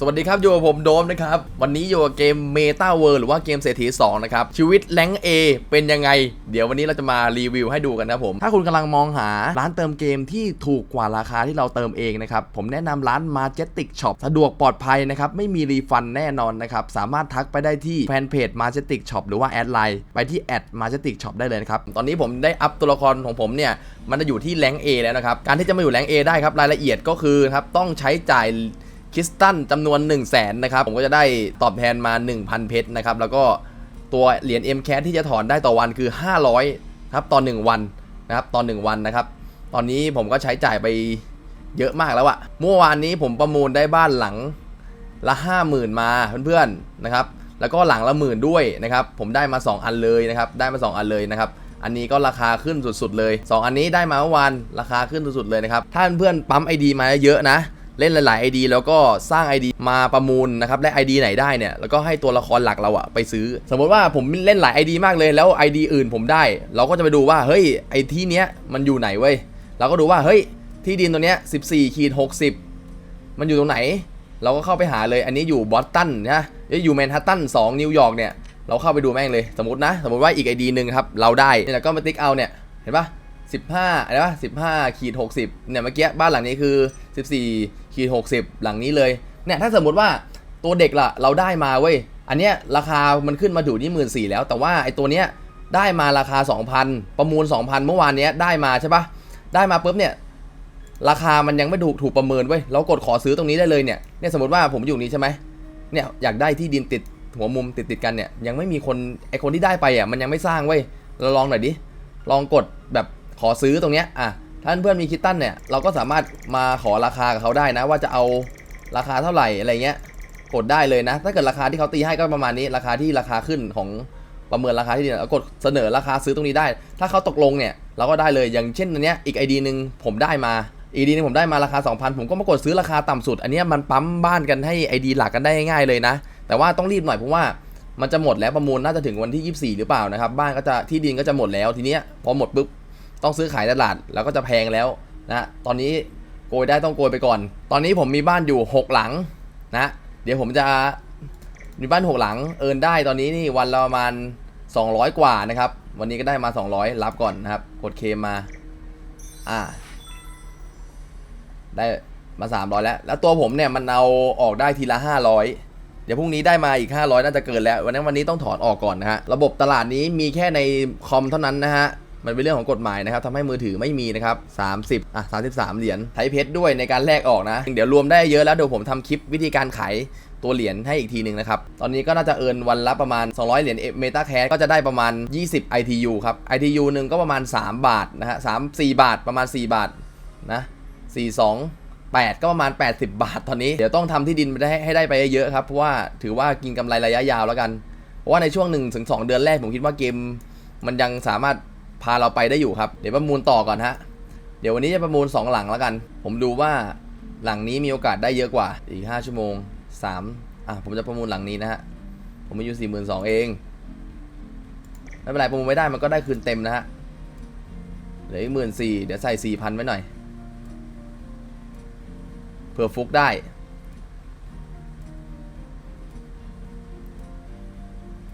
สวัสดีครับอยู่กับผมโดมนะครับ วันนี้อยู่กับเกม Meta World หรือว่าเกมเศรษฐี2นะครับ ชีวิตแรงเอเป็นยังไง เดี๋ยววันนี้เราจะมารีวิวให้ดูกันนะผม ถ้าคุณกำลังมองหาร้านเติมเกมที่ถูกกว่าราคาที่เราเติมเองนะครับ ผมแนะนำร้าน Majestic Shop สะดวกปลอดภัยนะครับ ไม่มีรีฟันแน่นอนนะครับ สามารถทักไปได้ที่แฟนเพจ Majestic Shop หรือว่าแอดไลน์ไปที่แอด Majestic Shop ได้เลยนะครับตอนนี้ผมได้อัพตัวละครของผมเนี่ยมันจะอยู่ที่แรงเอแล้วนะครับการที่จะมาอยู่แรงเอได้ครับรายละเอียดก็คือครับต้องใช้จ่าย คริสตัลจำนวน 1 0 0 0 0แสนนะครับ ผมก็จะได้ตอบแทนมา 1,000 เพชรนะครับ แล้วก็ตัวเหรียญ M c a t ที่จะถอนได้ต่อวันคือ 500ครับต่อ 1 วันนะครับต่อ 1 วันนะครับ ตอนนี้ผมก็ใช้จ่ายไปเยอะมากแล้วอะเมื่อวานนี้ผมประมูลได้บ้านหลังละ 50,000 มาเพื่อนๆนะครับ แล้วก็หลังละหมื่นด้วยนะครับ ผมได้มา 2 อันเลยนะครับ ได้มา 2 อันเลยนะครับอันนี้ก็ราคาขึ้นสุดๆเลย 2 อันนี้ได้มาเมื่อวานราคาขึ้นสุดๆเลยนะครับ ถ้าเพื่อนๆปั๊ม ID มาเยอะนะ เล่นหลาย ๆ ID แล้วก็สร้าง ID มาประมูลนะครับและ ID ไหนได้เนี่ยแล้วก็ให้ตัวละครหลักเราอะไปซื้อ สมมติว่าผมเล่นหลาย ID มากเลยแล้ว ID อื่นผมได้ เราก็จะไปดูว่าเฮ้ยไอที่เนี้ยมันอยู่ไหนเว้ยเราก็ดูว่าเฮ้ยที่ดินตัวเนี้ย14ขีด60 มันอยู่ตรงไหน เราก็เข้าไปหาเลยอันนี้อยู่บอสตันนะอยู่แมนฮัตตัน2นิวยอร์กเนี่ยเราเข้าไปดูแม่งเลยสมมตินะ สมมติว่าอีก ID หนึ่งครับเราได้เนี่ยก็มาติ๊กเอาเนี่ยเห็นปะ 15อะไรปะ15ขีด60เนี่ยเมื่อกี้บ้านหลังนี้คือ 14ขีด60 หลังนี้เลยเนี่ยถ้าสมมติว่าตัวเด็กล่ะเราได้มาเว้ยอันเนี้ยราคามันขึ้นมาอยู่ที่หมื่นสี่แล้ว แต่ว่าไอ้ตัวเนี้ยได้มาราคา 2,000 ประมูล 2,000 เมื่อวานเนี้ยได้มาใช่ปะได้มาปุ๊บเนี่ยราคามันยังไม่ถูกถูกประเมินเว้ยเรากดขอซื้อตรงนี้ได้เลยเนี่ยเนี่ยสมมติว่าผมอยู่นี้ใช่ไหมเนี่ยอยากได้ที่ดินติดหัวมุมติดติดกันเนี่ยยังไม่มีคนไอคนที่ได้ไปอะมันยังไม่สร้างเว้ยเราลองหน่อยดิลองกดแบบ ขอซื้อตรงเนี้ยอะถ้านเพื่อนมีคิตตันเนี่ยเราก็สามารถมาขอราคากับเขาได้นะ ว่าจะเอาราคาเท่าไหร่อะไรเงี้ยกดได้เลยนะ ถ้าเกิดราคาที่เขาตีให้ก็ประมาณนี้ ราคาที่ราคาขึ้นของประเมินราคาที่ดินแล้วกดเสนอราคาซื้อตรงนี้ได้ ถ้าเขาตกลงเนี่ยเราก็ได้เลยอย่างเช่นอันเนี้ยอีกไอดีหนึ่งผมได้มาอีดีนึงผมได้มาราคา 2,000 ผมก็มากดซื้อราคาต่ำสุด อันเนี้ยมันปั๊มบ้านกันให้ไอดีหลักกันได้ง่ายเลยนะ แต่ว่าต้องรีบหน่อยเพราะว่ามันจะหมดแล้วประมูลน่าจะถึงวันที่ 24 หรือเปล่านะครับ บ้านก็จะที่ดินก็จะหมดแล้วทีเนี้ยพอหมดปุ๊บ ต้องซื้อขายตลาดแล้วก็จะแพงแล้วนะตอนนี้โกยได้ต้องโกยไปก่อน ตอนนี้ผมมีบ้านอยู่ 6 หลังนะ เดี๋ยวผมจะมีบ้าน 6 หลังเอินได้ตอนนี้นี่วันละประมาณ 200 กว่านะครับ วันนี้ก็ได้มา 200 รับก่อนนะครับ กดเคมมา อ่า ได้มา 300 แล้ว แล้วตัวผมเนี่ยมันเอาออกได้ทีละ 500เดี๋ยวพรุ่งนี้ได้มาอีก 500 น่าจะเกินแล้ว วันนั้นวันนี้ต้องถอนออกก่อนนะฮะ ระบบตลาดนี้มีแค่ในคอมเท่านั้นนะฮะ มันเป็นเรื่องของกฎหมายนะครับทำให้มือถือไม่มีนะครับ30อะ33 เหรียญไทยเพชรด้วยในการแลกออกนะ เดี๋ยวรวมได้เยอะแล้วเดี๋ยวผมทำคลิปวิธีการขายตัวเหรียญให้อีกทีหนึ่งนะครับ ตอนนี้ก็น่าจะเอินวันละประมาณ 200 เหรียญเมตาแคสก็จะได้ประมาณ 20 ITU ครับ ITU หนึ่งก็ประมาณ 3 บาทนะฮะ3 4บาทประมาณ 4 บาทนะ42 8ก็ประมาณ 80 บาทตอนนี้ เดี๋ยวต้องทำที่ดินไปได้ให้ได้ไปเยอะๆครับ เพราะว่าถือว่ากินกำไรระยะยาวแล้วกัน เพราะว่าในช่วง1นถึงสเดือนแรกผมคิดว่าเกม มันยังสามารถ พาเราไปได้อยู่ครับ เดี๋ยวประมูลต่อก่อนฮะ เดี๋ยววันนี้จะประมูล 2 หลังแล้วกัน ผมดูว่าหลังนี้มีโอกาสได้เยอะกว่า อีก 5 ชั่วโมง 3 อะ ผมจะประมูลหลังนี้นะฮะ ผมมีอยู่42,000เอง ไม่เป็นไรประมูลไม่ได้มันก็ได้คืนเต็มนะฮะ เหลืออีกหมื่นสี่เดี๋ยวใส่สี่พันไว้หน่อย เผื่อฟุกได้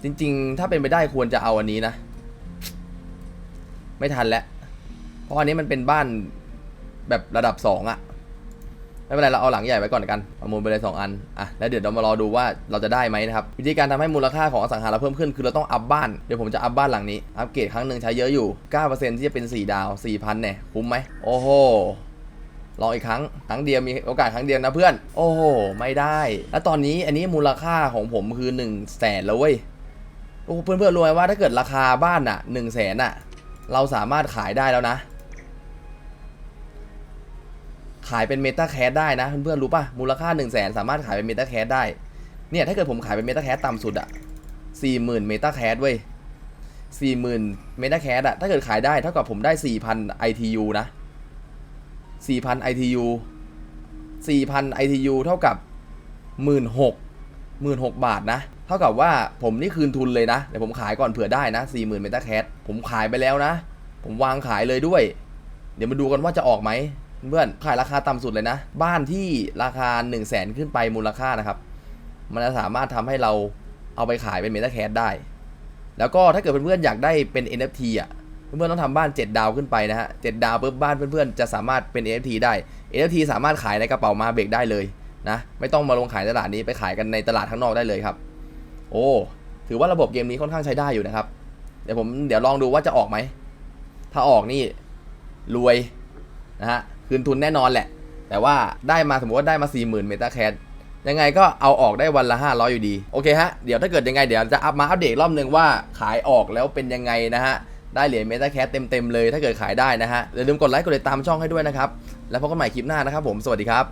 จริงๆ ถ้าเป็นไปได้ควรจะเอาอันนี้นะ ไม่ทันแล้ว เพราะอันนี้มันเป็นบ้านแบบระดับสองอะไม่เป็นไรเราเอาหลังใหญ่ไว้ก่อนกันประมูลไปเลยสองอันอะแล้วเดี๋ยวเรามารอดูว่าเราจะได้ไหมนะครับวิธีการทำให้มูลค่าของอสังหาเราเพิ่มขึ้นคือเราต้องอัพบ้านเดี๋ยวผมจะอัพบ้านหลังนี้อัพเกรดครั้งหนึ่งใช้เยอะอยู่ 9%ที่จะเป็น 4 ดาว4,000เนี่ยคุ้มไหมโอ้โหลองอีกครั้งครั้งเดียวมีโอกาสครั้งเดียวนะเพื่อน โอ้โหไม่ได้ แล้วตอนนี้อันนี้มูลค่าของผมคือ1นึ่งแสนแล้วเว้ยโอ้เพื่อนๆรู้ไหมว่าถ้าเกิดราคาบ้านอะ1นึ่งแสนอะ เราสามารถขายได้แล้วนะ ขายเป็นเมตาแคสได้นะเพื่อนๆรู้ป่ะ มูลค่า1นึ่งแสนสามารถขายเป็นเมตาแคสได้ เนี่ยถ้าเกิดผมขายเป็นเมตาแคสต่ำสุดอะสี่หมื่นเมตาแคสเว้ยสี่หมื่นเมตาแคสอะถ้าเกิดขายได้เท่ากับผมได้สี่พัน ITU นะ4,000 ITU 4,000 ITU เท่ากับ16,000 16,000บาทนะ เท่ากับว่าผมนี่คืนทุนเลยนะเดี๋ยวผมขายก่อนเผื่อได้นะ40,000เมตาแคทผมขายไปแล้วนะ ผมวางขายเลยด้วย เดี๋ยวมาดูกันว่าจะออกไหมเพื่อนขายราคาต่ำสุดเลยนะ บ้านที่ราคา 1 0 0 0 0แสนขึ้นไปมูลค่านะครับ มันจะสามารถทำให้เราเอาไปขายเป็นเมตาแคสได้ แล้วก็ถ้าเกิดเพื่อนๆอยากได้เป็น NFT อะเพื่อนๆต้องทำบ้าน 7 ดาวขึ้นไปนะฮะ7ดาวปุ๊บบ้านเพื่อนๆจะสามารถเป็น NFT ได้ NFT สามารถขายในกระเป๋ามาเบรกได้เลยนะไม่ต้องมาลงขายตลาดนี้ไปขายกันในตลาดข้างนอกได้เลยครับ โอ้ถือว่าระบบเกมนี้ค่อนข้างใช้ได้อยู่นะครับ เดี๋ยวผมเดี๋ยวลองดูว่าจะออกไหม ถ้าออกนี่รวยนะฮะคืนทุนแน่นอนแหละ แต่ว่าได้มาสมมติว่าได้มา 40,000 เมตาแคสยังไงก็เอาออกได้วันละ 500 อยู่ดี โอเคฮะ เดี๋ยวถ้าเกิดยังไงเดี๋ยวจะอัพมาอัปเดตรอบหนึ่งว่าขายออกแล้วเป็นยังไงนะฮะ ได้เหรียญเมตาแคสเต็มๆเลยถ้าเกิดขายได้นะฮะอย่าลืมกดไลค์กดติดตามช่องให้ด้วยนะครับ แล้วพบกันใหม่คลิปหน้านะครับผมสวัสดีครับ